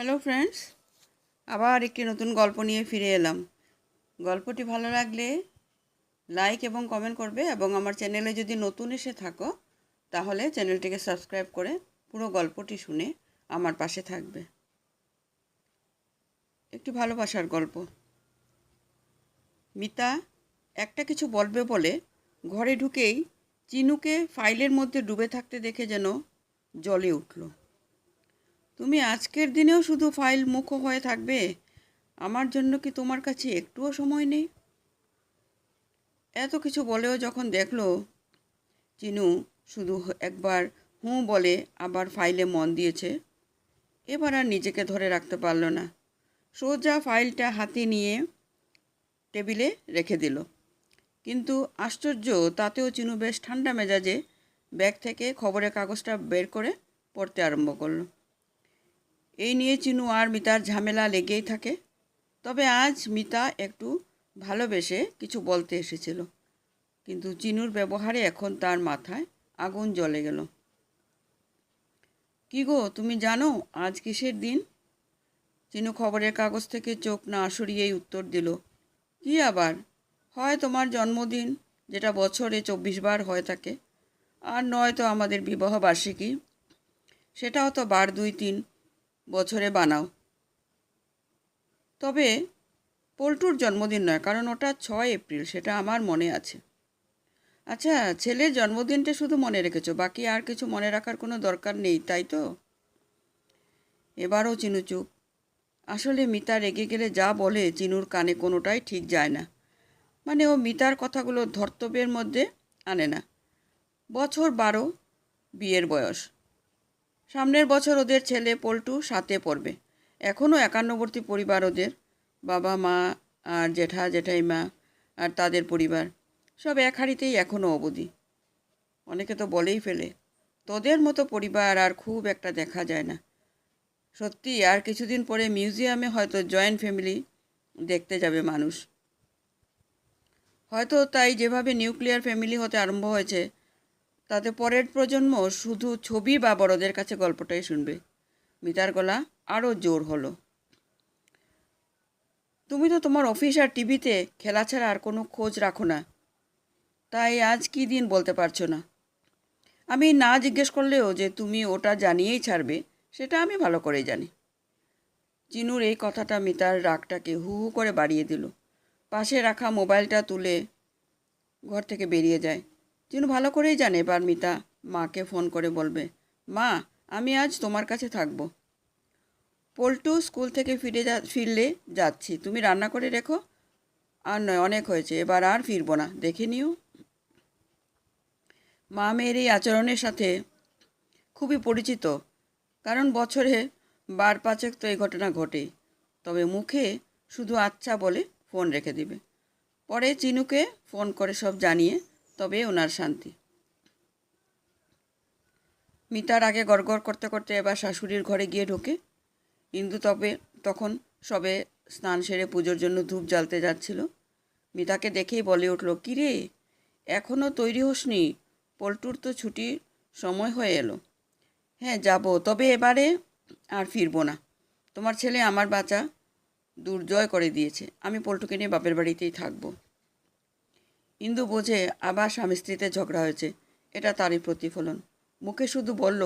Hello friends আবার একটি নতুন গল্প নিয়ে ফিরে এলাম। গল্পটি ভালো লাগলে লাইক এবং কমেন্ট করবে এবং আমার চ্যানেলে যদি নতুন এসে থাকো, তাহলে চ্যানেলটিকে সাবস্ক্রাইব করে পুরো গল্পটি শুনে আমার পাশে থাকবে। একটি ভালোবাসার গল্প। মিতা একটা কিছু বলবে বলে ঘরে ঢুকেই চিনুকে ফাইলের মধ্যে ডুবে থাকতে দেখে যেন জলে উঠল। তুমি আজকের দিনেও শুধু ফাইল মুখো হয়ে থাকবে? আমার জন্য কি তোমার কাছে একটুও সময় নেই? এত কিছু বলেও যখন দেখল, চিনু শুধু একবার হুঁ বলে আবার ফাইলে মন দিয়েছে। এবার আর নিজেকে ধরে রাখতে পারল না। সোজা ফাইলটা হাতে নিয়ে টেবিলে রেখে দিল। কিন্তু আশ্চর্য, তাতেও চিনু বেশ ঠান্ডা মেজাজে ব্যাগ থেকে খবরের কাগজটা বের করে পড়তে আরম্ভ করল। এই নিয়ে চিনু আর মিতার ঝামেলা লেগেই থাকে। তবে আজ মিতা একটু ভালোবেসে কিছু বলতে এসেছিল। কিন্তু চিনুর ব্যবহারে এখন তার মাথায় আগুন জ্বলে গেল। কি গো, তুমি জানো আজ কিসের দিন? চিনু খবরের কাগজ থেকে চোখ না সরিয়েই উত্তর দিল, কি আবার? হয় তোমার জন্মদিন, যেটা বছরে চব্বিশ বার হয়ে থাকে। আর নয়তো আমাদের বিবাহ বার্ষিকী সেটাও তো বার দুই তিন। বছরে বানাও। তবে পল্টুর জন্মদিন নয়, কারণ ওটা ছয় এপ্রিল, সেটা আমার মনে আছে। আচ্ছা ছেলের জন্মদিনটা শুধু মনে রেখেছো, বাকি আর কিছু মনে রাখার কোনো দরকার নেই, তাই তো? এবারও চিনু চুপ। আসলে মিতা রেগে গেলে যা বলে চিনুর কানে কোনোটাই ঠিক যায় না। মানে ও মিতার কথাগুলো ধর্তব্যের মধ্যে আনে না। বছর বারো, বিয়ের বয়স। সামনের বছর ওদের ছেলে পল্টু সাথে পড়বে। এখনও একান্নবর্তী পরিবার ওদের। বাবা, মা, আর জেঠা, জেঠাইমা, আর তাদের পরিবার। সব এক হাড়িতেই এখনও অবধি। অনেকে তো বলেই ফেলে, তোদের মতো পরিবার আর খুব একটা দেখা যায় না। সত্যি, আর কিছুদিন পরে মিউজিয়ামে হয়তো জয়েন্ট ফ্যামিলি দেখতে যাবে মানুষ। হয়তো তাই যেভাবে নিউক্লিয়ার ফ্যামিলি হতে আরম্ভ হয়েছে তাতে পরের প্রজন্ম শুধু ছবি বা বড়দের কাছে গল্পটাই শুনবে। মিতার গলা আরও জোর হলো। তুমি তো তোমার অফিস আর টিভিতে খেলা ছাড়া আর কোনো খোঁজ রাখো না। তাই আজ কি দিন বলতে পারছ না? আমি না জিজ্ঞেস করলেও যে তুমি ওটা জানিয়েই ছাড়বে, সেটা আমি ভালো করেই জানি। চিনুর এই কথাটা মিতার রাগটাকে হু হু করে বাড়িয়ে দিল। পাশে রাখা মোবাইলটা তুলে ঘর থেকে বেরিয়ে যায়। চিনু ভালো করেই জানে এবার মিতা মাকে ফোন করে বলবে, মা, আমি আজ তোমার কাছে থাকব। পল্টু স্কুল থেকে ফিরে যা, ফিরলে যাচ্ছি। তুমি রান্না করে রেখো। আর নয়, অনেক হয়েছে। এবার আর ফিরবো না। দেখে নিও। মা মেয়ের এই আচরণের সাথে খুবই পরিচিত, কারণ বছরে বার পাঁচেক তো এই ঘটনা ঘটেই। তবে মুখে শুধু আচ্ছা বলে ফোন রেখে দিবে। পরে চিনুকে ফোন করে সব জানিয়ে তবে ওনার শান্তি। মিতার আগে গড়গড় করতে করতে এবার শাশুড়ির ঘরে গিয়ে ঢোকে। ইন্দু তবে, তখন সবে স্নান সেরে পুজোর জন্য ধূপ জ্বালতে যাচ্ছিল। মিতাকে দেখেই বলে উঠল, কিরে এখনও তৈরি হোসনি? পল্টুর তো ছুটির সময় হয়ে এলো। হ্যাঁ যাব, তবে এবারে আর ফিরবো না। তোমার ছেলে আমার বাচ্চা দুর্জয় করে দিয়েছে। আমি পল্টুকে নিয়ে বাপের বাড়িতেই থাকব। ইন্দু বোঝে আবার স্বামী স্ত্রীতে ঝগড়া হয়েছে। এটা তারই প্রতিফলন। মুখে শুধু বলল,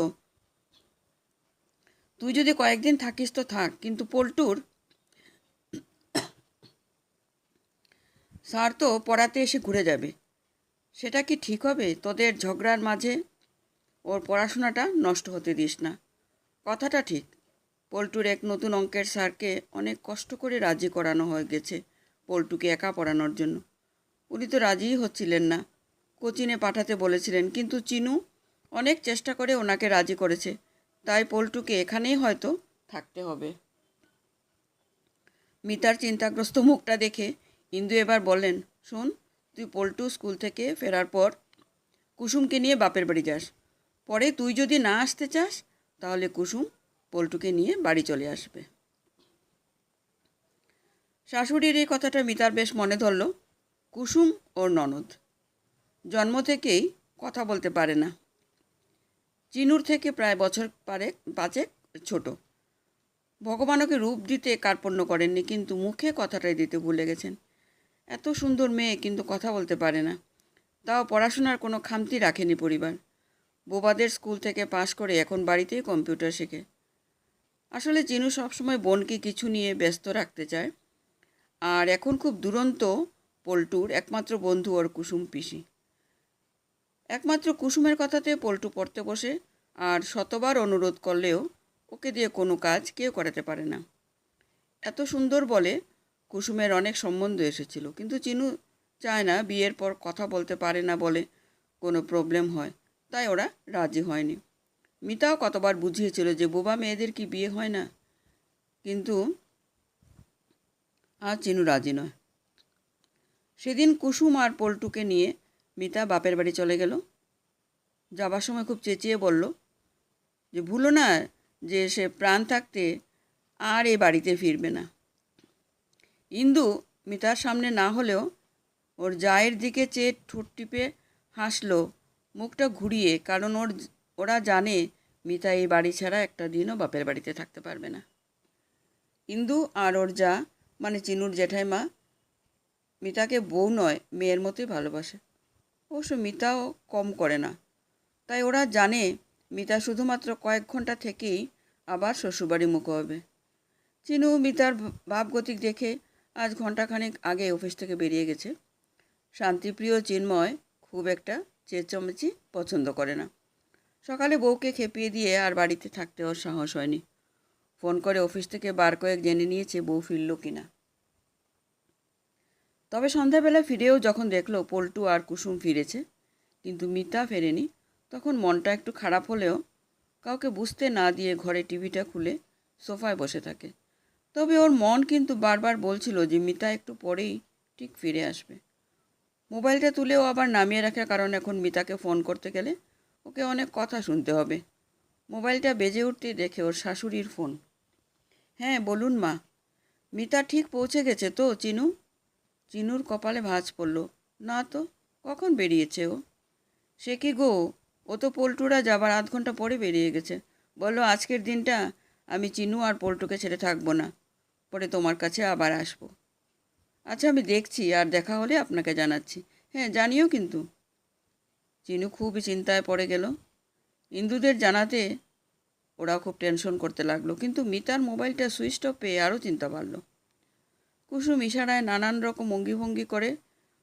তুই যদি কয়েকদিন থাকিস তো থাক, কিন্তু পল্টুর স্যার তো পড়াতে এসে ঘুরে যাবে। সেটা কি ঠিক হবে? তোদের ঝগড়ার মাঝে ওর পড়াশোনাটা নষ্ট হতে দিস না। কথাটা ঠিক। পল্টুর এক নতুন অঙ্কের স্যারকে অনেক কষ্ট করে রাজি করানো হয়ে গেছে পল্টুকে একা পড়ানোর জন্য। উনি তো রাজিই হচ্ছিলেন না। কোচিনে পাঠাতে বলেছিলেন, কিন্তু চিনু অনেক চেষ্টা করে ওনাকে রাজি করেছে। তাই পল্টুকে এখানেই হয়তো থাকতে হবে। মিতার চিন্তাগ্রস্ত মুখটা দেখে ইন্দু এবার বললেন, শোন, তুই পল্টু স্কুল থেকে ফেরার পর কুসুমকে নিয়ে বাপের বাড়ি যাস। পরে তুই যদি না আসতে চাস, তাহলে কুসুম পল্টুকে নিয়ে বাড়ি চলে আসবে। শাশুড়ির এই কথাটা মিতার বেশ মনে ধরল। কুসুম ওর ননদ। জন্ম থেকেই কথা বলতে পারে না। চিনুর থেকে প্রায় বছর পারে পাঁচেক ছোট। ভগবানকে রূপ দিতে কার্পণ্য করেননি, কিন্তু মুখে কথাটাই দিতে ভুলে গেছেন। এত সুন্দর মেয়ে, কিন্তু কথা বলতে পারে না। তাও পড়াশোনার কোনো খামতি রাখেনি পরিবার। বোবাদের স্কুল থেকে পাশ করে এখন বাড়িতেই কম্পিউটার শেখে। আসলে চিনু সবসময় বোনকে কিছু নিয়ে ব্যস্ত রাখতে চায়। আর এখন খুব দুরন্ত পল্টুর একমাত্র বন্ধু ওর কুসুম পিসি। একমাত্র কুসুমের কথাতে পল্টু পড়তে বসে আর শতবার অনুরোধ করলেও ওকে দিয়ে কোনো কাজ কেউ করাতে পারে না। এত সুন্দর বলে কুসুমের অনেক সম্বন্ধ এসেছিল, কিন্তু চিনু চায় না বিয়ের পর কথা বলতে পারে না বলে কোনো প্রবলেম হয়, তাই ওরা রাজি হয়নি। মিতাও কতবার বুঝিয়েছিল যে বোবা মেয়েদের কি বিয়ে হয় না, কিন্তু আর চিনু রাজি নয়। সেদিন কুসুম আর পল্টুকে নিয়ে মিতা বাপের বাড়ি চলে গেল। যাবার সময় খুব চেঁচিয়ে বলল, যে ভুলো না যে সে প্রাণ থাকতে আর এ বাড়িতে ফিরবে না। ইন্দু মিতার সামনে না হলেও ওর জায়ের দিকে চেয়ে ঠোঁট টিপে হাসলো, মুখটা ঘুরিয়ে, কারণ ওর, ওরা জানে মিতা এই বাড়ি ছাড়া একটা দিনও বাপের বাড়িতে থাকতে পারবে না। ইন্দু আর ওর যা মানে চিনুর জেঠাইমা মিতাকে বউ নয়, মেয়ের মতোই ভালোবাসে। অবশ্য মিতাও কম করে না। তাই ওরা জানে মিতা শুধুমাত্র কয়েক ঘণ্টা থেকেই আবার শ্বশুরবাড়ি মুখ হবে। চিনু মিতার ভাবগতিক দেখে আজ ঘন্টাখানেক আগে অফিস থেকে বেরিয়ে গেছে। শান্তিপ্রিয় চিন্ময় খুব একটা চেঁচমেচি পছন্দ করে না। সকালে বউকে খেপিয়ে দিয়ে আর বাড়িতে থাকতে ওর সাহস হয়নি। ফোন করে অফিস থেকে বার কয়েক জেনে নিয়েছে বউ ফিরল কিনা। তবে সন্ধ্যাবেলা ফিরেও যখন দেখল পল্টু আর কুসুম ফিরেছে, কিন্তু মিতা ফেরেনি, তখন মনটা একটু খারাপ হলেও কাউকে বুঝতে না দিয়ে ঘরে টিভিটা খুলে সোফায় বসে থাকে। তবে ওর মন কিন্তু বারবার বলছিল যে মিতা একটু পরেই ঠিক ফিরে আসবে। মোবাইলটা তুলেও আবার নামিয়ে রাখার কারণ এখন মিতাকে ফোন করতে গেলে ওকে অনেক কথা শুনতে হবে। মোবাইলটা বেজে উঠতে দেখে ওর শাশুড়ির ফোন। হ্যাঁ বলুন মা। মিতা ঠিক পৌঁছে গেছে তো, চিনু? চিনুর কপালে ভাঁজ পড়ল। না তো, কখন বেরিয়েছে ও? সে কি গো? ও তো পল্টুরা যাবার আধ ঘণ্টা পরে বেরিয়ে গেছে। বলল, আজকের দিনটা আমি চিনু আর পল্টুকে ছেড়ে থাকব না। পরে তোমার কাছে আবার আসব। আচ্ছা আমি দেখছি, আর দেখা হলে আপনাকে জানাচ্ছি। হ্যাঁ জানিও কিন্তু চিনু খুবই চিন্তায় পড়ে গেল। ইন্দুদের জানাতে ওরা খুব টেনশন করতে লাগল, কিন্তু মিতার মোবাইলটা সুইচ অফ পেয়ে আরও চিন্তা বাড়লো। কুসুম ইশারায় নানান রকম অঙ্গিভঙ্গি করে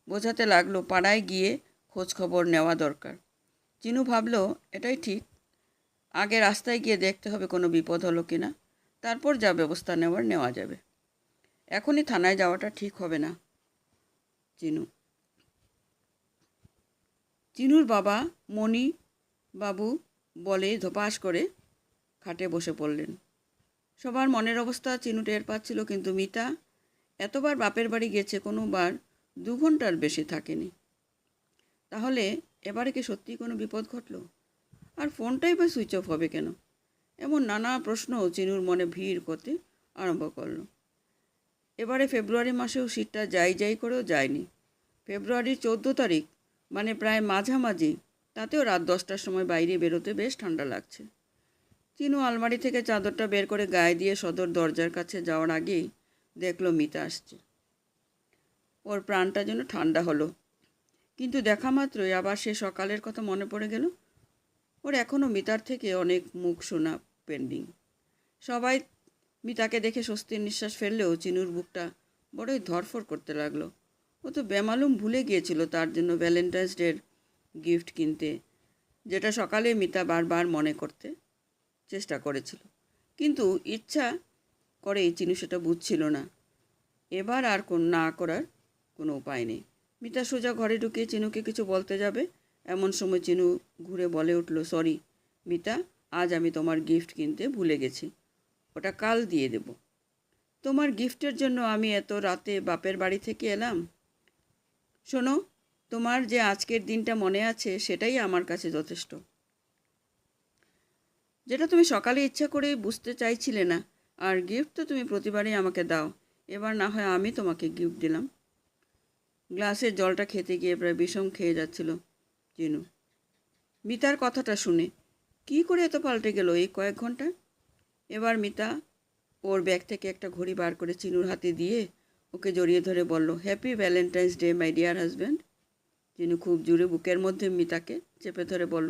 বোঝাতে লাগল পাড়ায় গিয়ে খোঁজ খবর নেওয়া দরকার। চিনু ভাবল, এটাই ঠিক। আগে রাস্তায় গিয়ে দেখতে হবে কোনো বিপদ হলো কি না তারপর যা ব্যবস্থা নেওয়ার নেওয়া যাবে। এখনই থানায় যাওয়াটা ঠিক হবে না। চিনু চিনুর বাবা মণি বাবু বলে ধপাস করে খাটে বসে পড়লেন। সবার মনের অবস্থা চিনু টের পাচ্ছিল, কিন্তু মিতা এতবার বাপের বাড়ি গেছে কোনোবার দু ঘণ্টার বেশি থাকেনি। তাহলে এবারে কি সত্যিই কোনো বিপদ ঘটল? আর ফোনটাই বা সুইচ অফ হবে কেন? এমন নানা প্রশ্ন চিনুর মনে ভিড় করতে আরম্ভ করল। এবারে ফেব্রুয়ারি মাসেও শীতটা যাই যাই করেও যায়নি। ফেব্রুয়ারির চোদ্দ তারিখ মানে প্রায় মাঝামাঝি, তাতেও রাত দশটার সময় বাইরে বেরোতে বেশ ঠান্ডা লাগছে। চিনু আলমারি থেকে চাদরটা বের করে গায়ে দিয়ে সদর দরজার কাছে যাওয়ার আগেই দেখল মিতা আসছে। ওর প্রাণটা যেন ঠান্ডা হলো। কিন্তু দেখা মাত্রই আবার সে সকালের কথা মনে পড়ে গেল। ওর এখনও মিতার থেকে অনেক মুখ শোনা পেন্ডিং সবাই মিতাকে দেখে স্বস্তির নিঃশ্বাস ফেললেও চিনুর বুকটা বড়ই ধরফর করতে লাগল। ও তো বেমালুম ভুলে গিয়েছিল তার জন্য ভ্যালেন্টাইন্স ডের গিফট কিনতে, যেটা সকালে মিতা বারবার মনে করতে চেষ্টা করেছিল। কিন্তু ইচ্ছা করে চিনু সেটা বুঝছিল না। এবার আর কোন না করার কোনো উপায় নেই। মিতা সোজা ঘরে ঢুকে চিনুকে কিছু বলতে যাবে। এমন সময় চিনু ঘুরে বলে উঠল, সরি, মিতা, আজ আমি তোমার গিফট কিনতে ভুলে গেছি। ওটা কাল দিয়ে দেব। তোমার গিফটের জন্য আমি এত রাতে বাপের বাড়ি থেকে এলাম। শোনো, তোমার যে আজকের দিনটা মনে আছে সেটাই আমার কাছে যথেষ্ট। যেটা তুমি সকালে ইচ্ছা করে বুঝতে চাইছিলে না আর গিফট তো তুমি প্রতিবারই আমাকে দাও। এবার না হয় আমি তোমাকে গিফট দিলাম। গ্লাসের জলটা খেতে গিয়ে প্রায় বিষম খেয়ে যাচ্ছিল চিনু মিতার কথাটা শুনে, কি করে এত পাল্টে গেল এই কয়েক ঘণ্টা? এবার মিতা ওর ব্যাগ থেকে একটা ঘড়ি বার করে চিনুর হাতে দিয়ে ওকে জড়িয়ে ধরে বলল happy Valentine's day my dear husband Chinu খুব জোরে বুকের মধ্যে মিতাকে চেপে ধরে বলল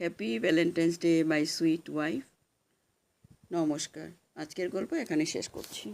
happy Valentine's day my sweet wife নমস্কার। আজকের গল্প এখানে শেষ করছি।